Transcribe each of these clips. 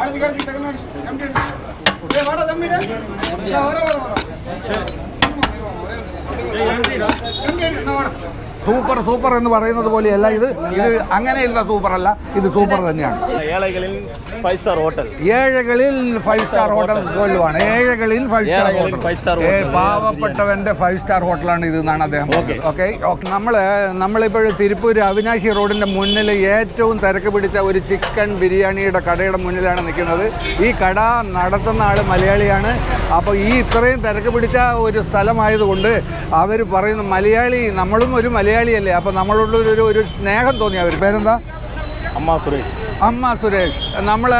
அடிச்சு கடிச்சு டக்குனு அடிச்சு. கம்பி அடிச்சு. ஏய் வாடா தம்பிடா இல்ல வர வர வர கம்பி அடி என்ன வாடா. സൂപ്പർ സൂപ്പർ എന്ന് പറയുന്നത് പോലെയല്ല ഇത്. ഇത് അങ്ങനെയുള്ള സൂപ്പറല്ല ഇത് സൂപ്പർ തന്നെയാണ്. ഏഴകളിൽ ഫൈവ് സ്റ്റാർ ഹോട്ടൽ ഏഴകളിൽ ഫൈവ് സ്റ്റാർ ഹോട്ടൽ ഏഴകളിൽ ഫൈവ് സ്റ്റാർ ഹോട്ടൽ പാവപ്പെട്ടവന്റെ ഫൈവ് സ്റ്റാർ ഹോട്ടലാണ് ഇത് എന്നാണ് അദ്ദേഹം ഓക്കെ നമ്മൾ നമ്മളിപ്പോൾ തിരുപ്പൂർ അവിനാശി റോഡിന്റെ മുന്നിൽ ഏറ്റവും തിരക്ക് പിടിച്ച ഒരു ചിക്കൻ ബിരിയാണിയുടെ കടയുടെ മുന്നിലാണ് നിൽക്കുന്നത്. ഈ കട നടത്തുന്ന ആൾ മലയാളിയാണ്. അപ്പോൾ ഈ ഇത്രയും തിരക്ക് പിടിച്ച ഒരു സ്ഥലമായതുകൊണ്ട് അവർ പറയുന്ന മലയാളി നമ്മളും ഒരു മലയാളി മലയാളിയല്ലേ? അപ്പോൾ നമ്മളോട് ഒരു ഒരു സ്നേഹം തോന്നി അവർ പേരെന്താ? അമ്മ സുരേഷ്. അമ്മ സുരേഷ്. നമ്മൾ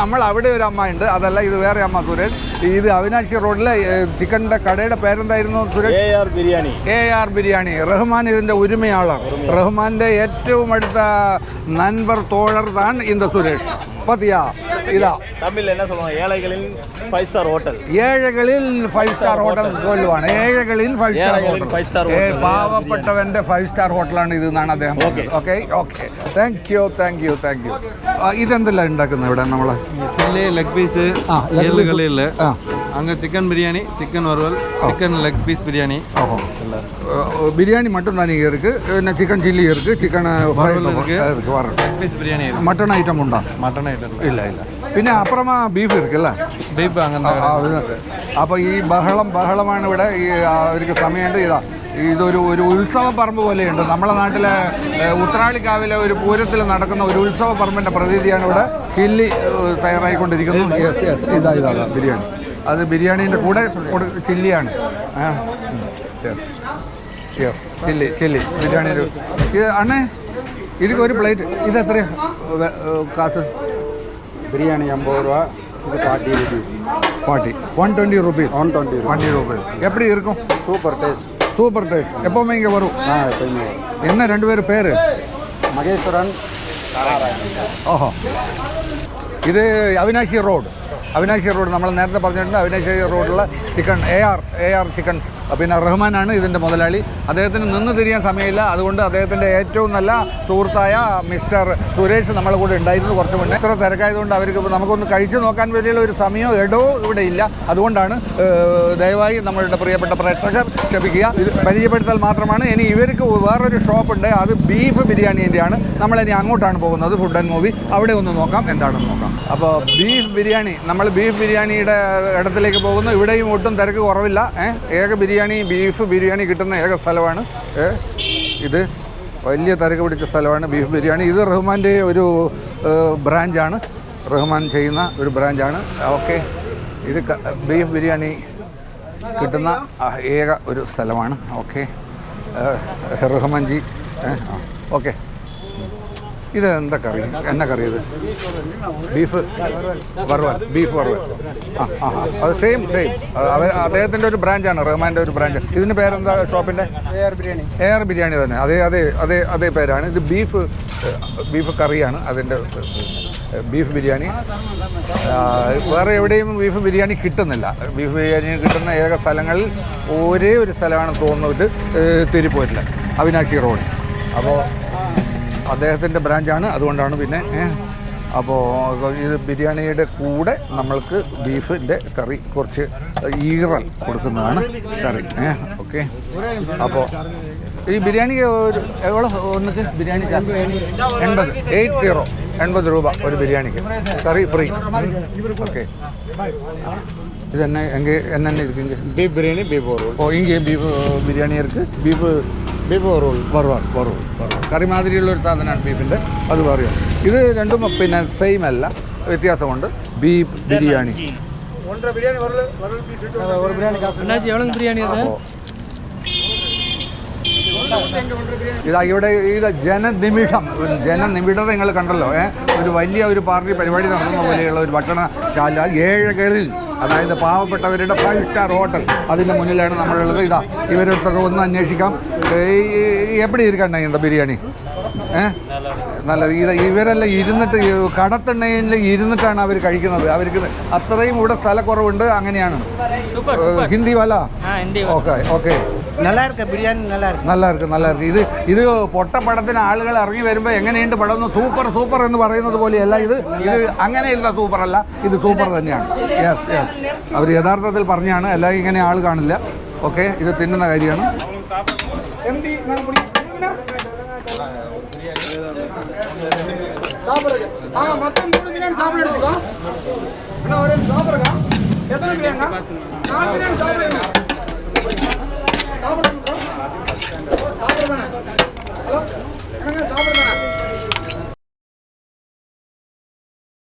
നമ്മൾ അവിടെ ഒരു അമ്മ ഉണ്ട് അതല്ല ഇത് വേറെ അമ്മ സുരേഷ്. ഇത് അവിനാശി റോഡിലെ ചിക്കന്റെ കടയുടെ പേരെന്തായിരുന്നു Suresh? Biryani. A R biryani. Rahman ഇതിന്റെ ഉരിമയാളാണ്. റഹ്മാന്റെ ഏറ്റവും അടുത്ത നൻപർ തോഴർ താൻ ഇന്ത സുരേഷ്. പതിയാ ഇതാ. ഏഴകളിൽ ഫൈവ് സ്റ്റാർ ഹോട്ടൽ കൊല്ലുവാണ് ഏഴകളിൽ ഫൈവ് സ്റ്റാർ ഹോട്ടൽ five പാവപ്പെട്ടവന്റെ ഫൈവ് സ്റ്റാർ ഹോട്ടലാണ് ഇത് എന്നാണ് അദ്ദേഹം okay okay thank you thank you thank you ഇതെന്തെല്ലാം ഉണ്ടാക്കുന്നത് ഇവിടെ നമ്മളെ? ലെഗ് പീസ് ആ, leg കളിയല്ലേ ആ. அங்கே சிக்கன் பிரியாணி சிக்கன் வறுவல் சிக்கன் லெக் பீஸ் பிரியாணி ஓஹோ. பிரியாணி மட்டும் தான் நீங்கள் இருக்குது என்ன சிக்கன் சில்லி இருக்குது சிக்கன் இருக்குது வரும் பீஸ் பிரியாணி இருக்குது மட்டன் ஐட்டம் உண்டா? മട്ടൺ ആയിട്ടുണ്ട് ഇല്ല ഇല്ല പിന്നെ അപ്പുറമാ ബീഫ് ഇരിക്കല്ലേ ബീഫ് അങ്ങനെ ആ, അപ്പോൾ ഈ ബഹളം ബഹളമാണ് ഇവിടെ ഈ അവർക്ക് സമയമുണ്ട്. ഇതാ ഇതൊരു ഒരു ഉത്സവ പറമ്പ് പോലെയുണ്ട്. നമ്മുടെ നാട്ടിലെ ഏഹ്, ഉത്രാളിക്കാവിലെ ഒരു പൂരത്തിൽ നടക്കുന്ന ഒരു ഉത്സവ പറമ്പിന്റെ പ്രതീതിയാണ് ഇവിടെ ചില്ലി തയ്യാറായിക്കൊണ്ടിരിക്കുന്നത്. യെസ് യെസ് ഇതാ ഇതാ ഇതാ, ബിരിയാണി അത് ബിരിയാണീൻ്റെ കൂടെ കൊടു- ചില്ലിയാണ് yes yes chilli chilli biryani ഒരു ഇത് അണ്ണേ ഇതിക്ക് ഒരു പ്ലേറ്റ് ഇത് എത്രയാ വെ- ഏഹ്, കാശ് பிரியாணி ஐம்பது ரூபா இது forty rupees forty one twenty rupees one twenty twenty rupees எப்படி இருக்கும் சூப்பர் டேஸ்ட் சூப்பர் டேஸ்ட் எப்போவுமே இங்கே வரும் ஆ எப்பயுமே வரும். என்ன ரெண்டு பேர் பேர் மகேஸ்வரன் ഓഹോ ഇത് അവിനാശി റോഡ് അവിനാശി റോഡ് നമ്മൾ നേരത്തെ പറഞ്ഞിട്ടുണ്ട്. അവിനാശി റോഡിലുള്ള chicken A R A R chicken പിന്നെ റഹ്മാനാണ് ഇതിന്റെ മുതലാളി. അദ്ദേഹത്തിന് നിന്ന് തിരിയാൻ സമയമില്ല. അതുകൊണ്ട് അദ്ദേഹത്തിന്റെ ഏറ്റവും നല്ല സുഹൃത്തായ മിസ്റ്റർ സുരേഷ് നമ്മളെ കൂടെ ഉണ്ടായിരുന്നു കുറച്ച് മുന്നേ. ഇത്ര തിരക്കായതുകൊണ്ട് അവർക്ക് നമുക്കൊന്ന് കഴിച്ചു നോക്കാൻ വേണ്ടിയുള്ള ഒരു സമയമോ ഇടവോ ഇവിടെ ഇല്ല. അതുകൊണ്ടാണ് ദയവായി നമ്മളുടെ പ്രിയപ്പെട്ട പ്രേക്ഷകർ ക്ഷമിക്കുക. ഇത് പരിചയപ്പെടുത്താൽ മാത്രമാണ്. ഇനി ഇവർക്ക് വേറൊരു ഷോപ്പുണ്ട് അത് ബീഫ് ബിരിയാണീന്റെയാണ്. നമ്മളിനി അങ്ങോട്ടാണ് പോകുന്നത് ഫുഡ് ആൻഡ് മൂവി അവിടെ ഒന്ന് നോക്കാം എന്താണെന്ന് നോക്കാം. അപ്പോൾ ബീഫ് ബിരിയാണി നമ്മൾ ബീഫ് ബിരിയാണിയുടെ ഇടത്തിലേക്ക് പോകുന്നു. ഇവിടെയും ഒട്ടും തിരക്ക് കുറവില്ല ഏക ബിരിയാണി ബീഫ് ബിരിയാണി കിട്ടുന്ന ഏക സ്ഥലമാണ്. ഇത് വലിയ തിരക്ക് പിടിച്ച സ്ഥലമാണ് ബീഫ് ബിരിയാണി. ഇത് റഹ്മാന്റെ ഒരു ബ്രാഞ്ചാണ്. റഹ്മാൻ ചെയ്യുന്ന ഒരു ബ്രാഞ്ചാണ്. ഓക്കെ ഇത് ബീഫ് ബിരിയാണി കിട്ടുന്ന ഏക ഒരു സ്ഥലമാണ്. Okay റഹ്മാൻജി okay. ഇത് എന്താ കറി? എന്നാ കറി ഇത്? ബീഫ് വറുവൽ ബീഫ് വറുവൽ ആ ആ അത് സെയിം സെയിം അദ്ദേഹത്തിന്റെ ഒരു ബ്രാഞ്ചാണ് റഹ്മാന്റെ ഒരു ബ്രാഞ്ച്. ഇതിന്റെ പേരെന്താ ഷോപ്പിന്റെ എയർ ബിരിയാണി തന്നെ. അതേ അതേ അതേ അതേ പേരാണ്. ഇത് ബീഫ് ബീഫ് കറിയാണ് അതിന്റെ ബീഫ് ബിരിയാണി. വേറെ എവിടെയും ബീഫ് ബിരിയാണി കിട്ടുന്നില്ല. ബീഫ് ബിരിയാണി കിട്ടുന്ന ഏക സ്ഥലങ്ങളിൽ ഒരേ ഒരു സ്ഥലമാണ് തോന്നുന്നത് തിരുപ്പൂരിൽ അവിനാശി റോഡ്. അപ്പോൾ അദ്ദേഹത്തിൻ്റെ ബ്രാഞ്ചാണ് അതുകൊണ്ടാണ് പിന്നെ ഏഹ്, അപ്പോൾ ഇത് ബിരിയാണിയുടെ കൂടെ നമ്മൾക്ക് ബീഫിൻ്റെ കറി കുറച്ച് ഈറൽ കൊടുക്കുന്നതാണ് കറി ഏ ഓക്കെ അപ്പോൾ ഈ ബിരിയാണിക്ക് ഒരു എവ്വളോ ഒന്നിക്ക് ബിരിയാണി ചാർജ് എൺപത് എയ്റ്റ് സീറോ എൺപത് രൂപ ഒരു ബിരിയാണിക്ക് കറി ഫ്രീ ഓക്കെ இது என்ன எங்கே என்னென்ன இருக்குங்க பீப் பிரியாணி பீப் ஒரு ஓ இங்கே பீஃப் பிரியாணி இருக்குது பீஃபு பீப் ஒரு വറുവാർ വറവ് വറവ് കറി മാതിരിയുള്ള ഒരു സാധനമാണ് ബീഫിന്റെ. അത് പറയുക ഇത് രണ്ടും പിന്നെ സെയിം അല്ല. വ്യത്യാസമുണ്ട്. ബീഫ് ബിരിയാണി. ഇതാ? ഇവിടെ ഇത് ജനനിമിഷം. ജനനിമിഷം നിങ്ങൾ കണ്ടല്ലോ ഒരു വലിയ ഒരു പാർട്ടി പരിപാടി നടത്തുന്ന പോലെയുള്ള ഒരു ഭക്ഷണ ചാല ഏഴകളിൽ അതായത് പാവപ്പെട്ടവരുടെ ഫൈവ് സ്റ്റാർ ഹോട്ടൽ അതിന്റെ മുന്നിലാണ് നമ്മളുള്ളത്. ഇതാ ഇവരൊക്കെ ഒന്ന് അന്വേഷിക്കാം. എപ്പടി ഇരിക്കണ്ണ ഇണ്ട ബിരിയാണി? ഏ? നല്ല ഇത് ഇവരെല്ലാം ഇരുന്നിട്ട് കടത്തെണ്ണയിൽ ഇരുന്നിട്ടാണ് അവർ കഴിക്കുന്നത്. അവർക്ക് അത്രയും ഇവിടെ സ്ഥലക്കുറവുണ്ട്. അങ്ങനെയാണ്. ഹിന്ദി വല? Okay okay. நல்லா இருக்கு ഇത് ഇത് പൊട്ടപ്പടത്തിന് ആളുകൾ ഇറങ്ങി വരുമ്പോൾ എങ്ങനെയുണ്ട് പടം സൂപ്പർ സൂപ്പർ എന്ന് പറയുന്നത് പോലെയല്ല ഇത്. ഇത് അങ്ങനെയുള്ള സൂപ്പർ അല്ല ഇത് സൂപ്പർ തന്നെയാണ്. യെസ് യെസ് അവർ യഥാർത്ഥത്തിൽ പറഞ്ഞാണ്. അല്ലാതെ ഇങ്ങനെ ആൾ കാണില്ല. ഓക്കെ ഇത് തിന്നുന്ന കാര്യമാണ്. எம்பி நாங்க பிடிக்கிறோம் சாப்பிடுறது ஆ மொத்தம் மூணு பிரியாணி சாப்பிட எடுத்துக்கோ. அண்ணா ஒரு எத்தனை பிரியாணி நாலு பிரியாணி